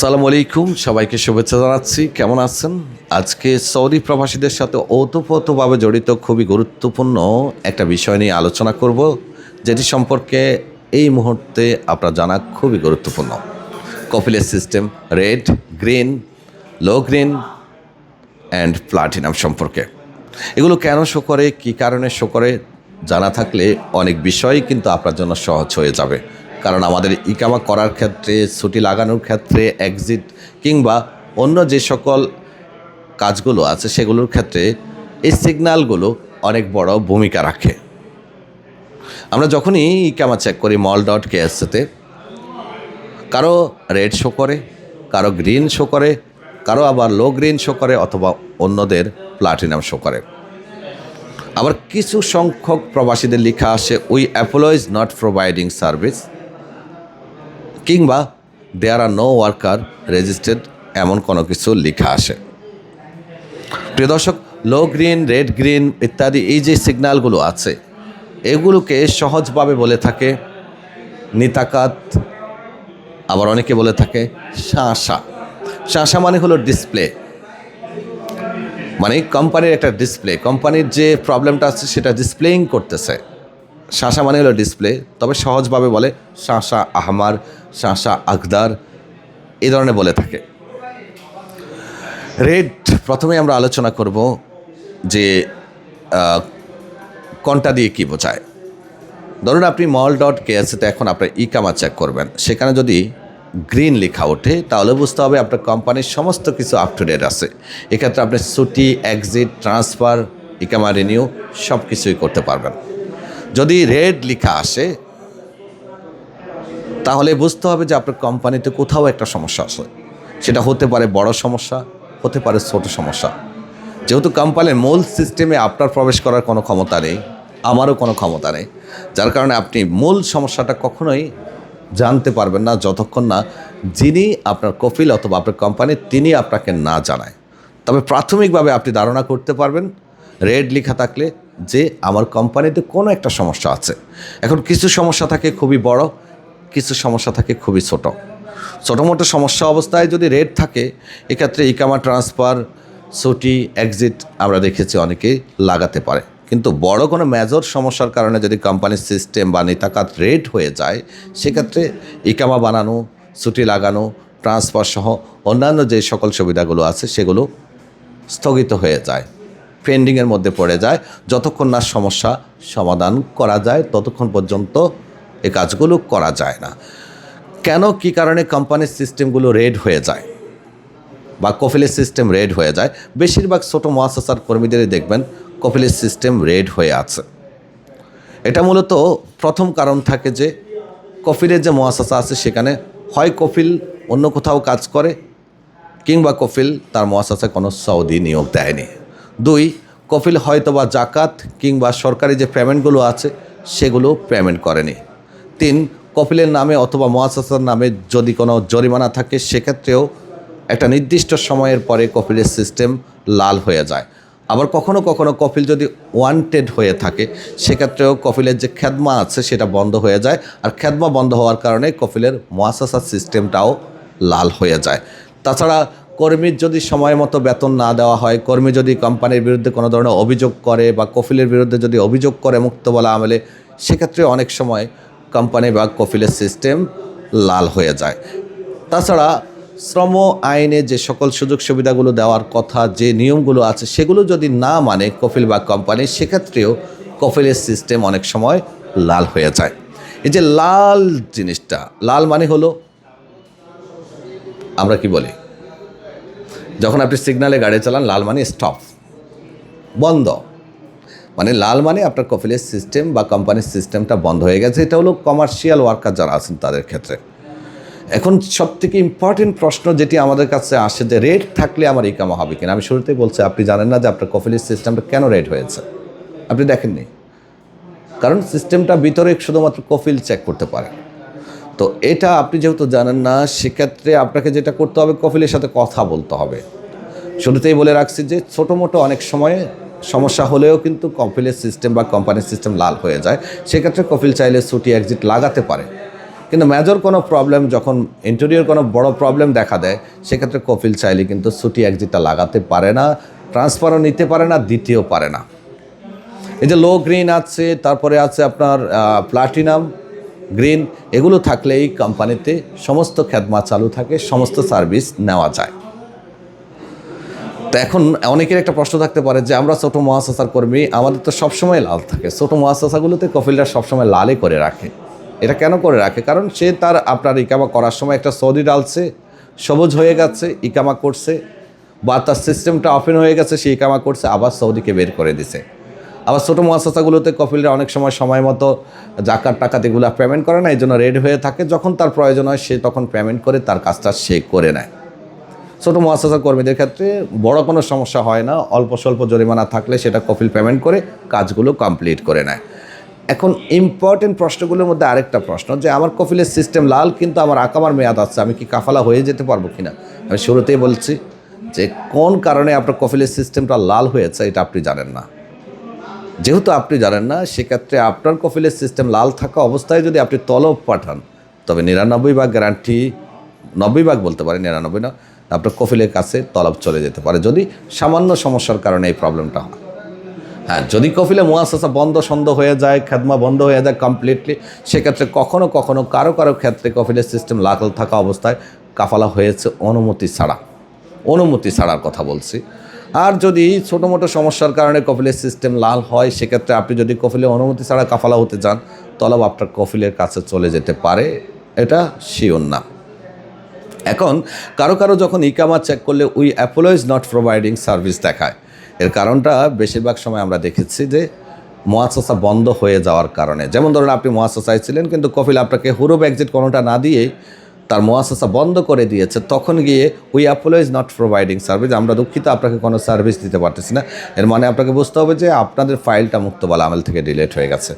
আসসালামু আলাইকুম, সবাইকে শুভেচ্ছা জানাচ্ছি। কেমন আছেন? আজকে সৌদি প্রবাসীদের সাথে ওতপ্রোতভাবে জড়িত খুবই গুরুত্বপূর্ণ একটা বিষয় নিয়ে আলোচনা করব, যেটি সম্পর্কে এই মুহূর্তে আপনার জানা খুবই গুরুত্বপূর্ণ। কপিলের system red green low green and platinum সম্পর্কে। এগুলো কেন শো করে, কী কারণে শো করে, জানা থাকলে অনেক বিষয় কিন্তু আপনার জন্য সহজ হয়ে যাবে। কারণ আমাদের ইকামা করার ক্ষেত্রে, ছুটি লাগানোর ক্ষেত্রে এক্সিট কিংবা অন্য যে সকল কাজগুলো আছে সেগুলোর ক্ষেত্রে এই সিগন্যালগুলো অনেক বড় ভূমিকা রাখে। আমরা যখনই ইকামা চেক করি মল ডট কেএসতে কারও রেড শো করে, কারও গ্রিন শো করে, কারও আবার লো গ্রিন শো করে অথবা অন্যদের প্লাটিনাম শো করে। আবার কিছু সংখ্যক প্রবাসীদের লেখা আসে we apologize not providing service কিংবা there are no worker registered এমন কোনো কিছু লেখা আসে প্রিয় দর্শক লো গ্রিন রেড গ্রিন ইত্যাদি এই যে সিগন্যালগুলো আছে, এগুলোকে সহজভাবে বলে থাকে নিতাকাত, আবার অনেকে বলে থাকে শাঁসা। শাঁসা মানে হলো ডিসপ্লে মানে কোম্পানির একটা ডিসপ্লে কোম্পানির যে প্রবলেমটা আছে, সেটা ডিসপ্লেইং করতেছে। শাঁসা মানে হলো ডিসপ্লে তবে সহজভাবে বলে শাঁসা আহমার, শাঁসা আকদার, এ ধরনের বলে থাকে। রেড, প্রথমে আমরা আলোচনা করব যে কোনটা দিয়ে কী বোঝায়। ধরুন আপনি মল ডট কেএসিতে এখন আপনার ই কামা চেক করবেন। সেখানে যদি গ্রিন লেখা ওঠে, তাহলে বুঝতে হবে আপনার কোম্পানির সমস্ত কিছু আপ টু ডেট আছে। এক্ষেত্রে আপনি ছুটি এক্সিট ট্রান্সফার ইকামা রিনিউ সব কিছুই করতে পারবেন। যদি রেড লেখা আসে, তাহলে বুঝতে হবে যে আপনার কোম্পানিতে কোথাও একটা সমস্যা আছে। সেটা হতে পারে বড় সমস্যা, হতে পারে ছোট সমস্যা। যেহেতু কোম্পানির মূল সিস্টেমে আপনার প্রবেশ করার কোনো ক্ষমতা নেই, আমারও কোনো ক্ষমতা নেই, যার কারণে আপনি মূল সমস্যাটা কখনোই জানতে পারবেন না যতক্ষণ না যিনি আপনার কফিল অথবা আপনার কোম্পানি, তিনি আপনাকে না জানায়। তবে প্রাথমিকভাবে আপনি ধারণা করতে পারবেন রেড লেখা থাকলে যে আমার কোম্পানিতে কোনো একটা সমস্যা আছে। এখন কিছু সমস্যা থাকে খুবই বড়, কিছু সমস্যা থাকে খুবই ছোট। ছোটো মোটো সমস্যা অবস্থায় যদি রেড থাকে, এক্ষেত্রে ইকামা ট্রান্সফার ছুটি এক্সিট আমরা দেখেছি অনেকেই লাগাতে পারে। কিন্তু বড় কোনো মেজর সমস্যার কারণে যদি কোম্পানির সিস্টেম বা নেতাকাত রেড হয়ে যায়, সেক্ষেত্রে ইকামা বানানো, ছুটি লাগানো ট্রান্সফার সহ অন্যান্য যে সকল সুবিধাগুলো আছে, সেগুলো স্থগিত হয়ে যায়। পেন্ডিংয়ের মধ্যে পড়ে যায়। যতক্ষণ না সমস্যা সমাধান করা যায়, ততক্ষণ পর্যন্ত এ কাজগুলো করা যায় না। কেন, কি কারণে কোম্পানির সিস্টেমগুলো রেড হয়ে যায় বা কফিলের সিস্টেম রেড হয়ে যায়? বেশিরভাগ ছোটো মহাসাসার কর্মীদেরই দেখবেন কফিলের সিস্টেম রেড হয়ে আছে। এটা মূলত প্রথম কারণ থাকে যে কফিলের যে মহাসাসা আছে সেখানে হয় কফিল অন্য কোথাও কাজ করে কিংবা কফিল তার মহাসাসায় কোনো সৌদি নিয়োগ দেয়নি। দুই, কফিল হয়তো বা জাকাত কিংবা সরকারি যে পেমেন্টগুলো আছে, সেগুলো পেমেন্ট করেনি। তিন, কফিলের নামে অথবা মহাসাসার নামে যদি কোনো জরিমানা থাকে, সেক্ষেত্রেও একটা নির্দিষ্ট সময়ের পরে কফিলের সিস্টেম লাল হয়ে যায়। আবার কখনো কখনো কফিল যদি ওয়ান্টেড হয়ে থাকে, সেক্ষেত্রেও কফিলের যে খেদমা আছে, সেটা বন্ধ হয়ে যায়। আর খেদমা বন্ধ হওয়ার কারণে কফিলের মহাসাসার সিস্টেমটাও লাল হয়ে যায়। তাছাড়া কর্মীর যদি সময় মতো বেতন না দেওয়া হয়, কর্মী যদি কোম্পানির বিরুদ্ধে কোনো ধরনের অভিযোগ করে বা কফিলের বিরুদ্ধে যদি অভিযোগ করে মুক্ত বলা আমলে, সেক্ষেত্রে অনেক সময় কোম্পানি বা কফিলের সিস্টেম লাল হয়ে যায়। তাছাড়া শ্রম আইনে যে সকল সুযোগ সুবিধাগুলো দেওয়ার কথা, যে নিয়মগুলো আছে, সেগুলো যদি না মানে কফিল বা কোম্পানি, সেক্ষেত্রেও কফিলের সিস্টেম অনেক সময় লাল হয়ে যায়। এই যে লাল জিনিসটা, লাল মানে হলো, আমরা কি বলি? যখন আপনি সিগনালে গাড়ি চালান, লাল মানে স্টপ বন্ধ। মানে লাল মানে আপনার কফিলের সিস্টেম বা কোম্পানির সিস্টেমটা বন্ধ হয়ে গেছে। এটা হলো কমার্শিয়াল ওয়ার্কার যারা আছেন তাদের ক্ষেত্রে। এখন সব থেকে ইম্পর্টেন্ট প্রশ্ন যেটি আমাদের কাছে আসে যে রেট থাকলে আমার ইকামা হবে কিনা। আমি শুরুতেই বলছি, আপনি জানেন না যে আপনার কফিলের সিস্টেমটা কেন রেড হয়েছে? আপনি দেখেননি। কারণ সিস্টেমটা ভিতরে শুধুমাত্র কফিল চেক করতে পারে। তো এটা আপনি যেহেতু জানেন না, সেক্ষেত্রে আপনাকে যেটা করতে হবে কফিলের সাথে কথা বলতে হবে। শুরুতেই বলে রাখছি যে ছোটো মোটো অনেক সময়ে সমস্যা হলেও কিন্তু কফিলের সিস্টেম বা কোম্পানির সিস্টেম লাল হয়ে যায়। সেক্ষেত্রে কফিল চাইলে ছুটি এক্সিট লাগাতে পারে। কিন্তু মেজর কোনো প্রবলেম যখন ইন্টেরিয়র কোনো বড় প্রবলেম দেখা দেয়, সেক্ষেত্রে কফিল চাইলে কিন্তু ছুটি একজিটটা লাগাতে পারে না ট্রান্সফারও নিতে পারে না, দ্বিতীয় পারে না। এই যে লো গ্রিন আছে, তারপরে আছে আপনার প্লাটিনাম গ্রিন, এগুলো থাকলে এই কোম্পানিতে সমস্ত খেদমা চালু থাকে, সমস্ত সার্ভিস নেওয়া যায়। তো এখন অনেকের একটা প্রশ্ন থাকতে পারে যে আমরা ছোটো মহাশাসার কর্মী, আমাদের তো সবসময় লাল থাকে। ছোটো মহাশাসাগুলোতে কফিলটা সবসময় লালে করে রাখে। এটা কেন করে রাখে? কারণ সে তার আপনার ইকামা করার সময় একটা সৌদি ডালছে, সবুজ হয়ে গেছে, ইকামা করছে, বা তার সিস্টেমটা ওপেন হয়ে গেছে, সে ইকামা করছে, আবার সৌদিকে বের করে দিছে। আবার ছোটো মহাশাসাগুলোতে কফিলরা অনেক সময় সময় মতো জাকার টাকাতে এগুলো পেমেন্ট করে না, এই জন্য রেড হয়ে থাকে। যখন তার প্রয়োজন হয়, সে তখন পেমেন্ট করে, তার কাজটা সে করে নেয়। ছোটো মহাশাসা কর্মীদের ক্ষেত্রে বড় কোনো সমস্যা হয় না, অল্প স্বল্প জরিমানা থাকলে সেটা কপিল পেমেন্ট করে কাজগুলো কমপ্লিট করে নেয়। এখন ইম্পর্টেন্ট প্রশ্নগুলোর মধ্যে আরেকটা প্রশ্ন যে, আমার কপিলের সিস্টেম লাল, কিন্তু আমার আকামার মেয়াদ আছে, আমি কি কাফালা হয়ে যেতে পারব কি না আমি শুরুতেই বলছি যে, কোন কারণে আপনার কপিলের সিস্টেমটা লাল হয়েছে, এটা আপনি জানেন না। যেহেতু আপনি জানেন না, সেক্ষেত্রে আপনার কফিলের সিস্টেম লাল থাকা অবস্থায় যদি আপনি তলব পাঠান, তবে নিরানব্বই ভাগ গ্যারান্টি নব্বই ভাগ বলতে পারেন, নিরানব্বই না, আপনার কফিলের কাছে তলব চলে যেতে পারে যদি সামান্য সমস্যার কারণে এই প্রবলেমটা হয়। হ্যাঁ যদি কফিলে মুয়াসাসা বন্ধ সন্ধ হয়ে যায়, খেদমা বন্ধ হয়ে যায় কমপ্লিটলি সেক্ষেত্রে কখনো কখনো কারও কারও ক্ষেত্রে কফিলের সিস্টেম লাল থাকা অবস্থায় কাফালা হয়েছে অনুমতি ছাড়া। অনুমতি ছাড়ার কথা বলছি। আর যদি ছোটো মোটো সমস্যার কারণে কফিলের সিস্টেম লাল হয়, সেক্ষেত্রে আপনি যদি কফিলে অনুমতি ছাড়া কাফালা হতে চান তলব আপনার কফিলের কাছে চলে যেতে পারে। এটা শিওর না। এখন, কারও কারও যখন ইকামা চেক করলে we apologize not providing service দেখায়। এর কারণটা বেশিরভাগ সময় আমরা দেখেছি যে মহাশাসা বন্ধ হয়ে যাওয়ার কারণে। যেমন ধরুন, আপনি মহাশাসায় ছিলেন, কিন্তু কফিল আপনাকে হুরুব এক্সিট কোনোটা না দিয়েই তার মহাশাসা বন্ধ করে দিয়েছে, তখন গিয়ে we apologize not providing service আমরা দুঃখিত, আপনাকে কোনো সার্ভিস দিতে পারতেছি না। এর মানে আপনাকে বুঝতে হবে যে আপনাদের ফাইলটা মুক্তবালা আমল থেকে ডিলেট হয়ে গেছে।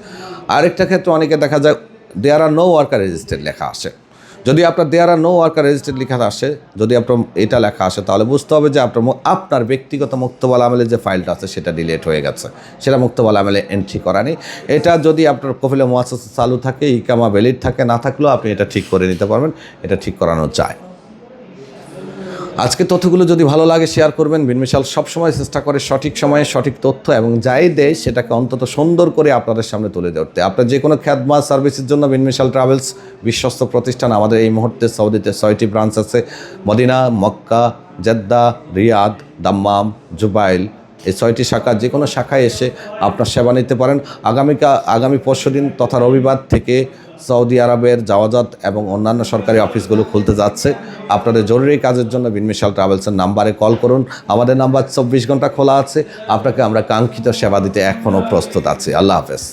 আরেকটা ক্ষেত্রে অনেকে দেখা যায় there are no worker registered লেখা আসে যদি আপনার there are no worker registered লেখা আসে, যদি আপনার এটা লেখা আসে, তাহলে বুঝতে হবে যে আপনার আপনার ব্যক্তিগত মুক্তবাল আমলে যে ফাইলটা আছে, সেটা ডিলেট হয়ে গেছে। সেটা মুক্তবাল আমলে এন্ট্রি করা নেই। এটা যদি আপনার কফিলে মোয়াসা চালু থাকে, ইকামা ভ্যালিড থাকে, না থাকলেও আপনি এটা ঠিক করে নিতে পারবেন। এটা ঠিক করানো যায়। আজকে তথ্যগুলো যদি ভালো লাগে শেয়ার করবেন। বিনমিশাল সবসময় চেষ্টা করে সঠিক সময়ে সঠিক তথ্য এবং যাই দেয় সেটাকে অন্তত সুন্দর করে আপনাদের সামনে তুলে ধরতে। আপনার যে কোনো খ্যাতমা সার্ভিসের জন্য বিনমিশাল ট্রাভেলস বিশ্বস্ত প্রতিষ্ঠান আমাদের এই মুহূর্তে সৌদিতে ছয়টি ব্রাঞ্চ আছে। Medina, Mecca, Jeddah, Riyadh, Dammam, Jubail. এই ছয়টি শাখা যে কোনো শাখায় এসে আপনার সেবা নিতে পারেন। আগামীকা আগামী পরশু দিন তথা রবিবার থেকে সৌদি আরবের জাওয়াজাত এবং অন্যান্য সরকারি অফিসগুলো খুলতে যাচ্ছে। আপনাদের জরুরি কাজের জন্য বিনমিশাল ট্রাভেলসের নাম্বারে কল করুন। আমাদের নাম্বার চব্বিশ ঘণ্টা খোলা আছে। আপনাকে আমরা কাঙ্ক্ষিত সেবা দিতে এখনও প্রস্তুত আছি। আল্লাহ হাফেজ।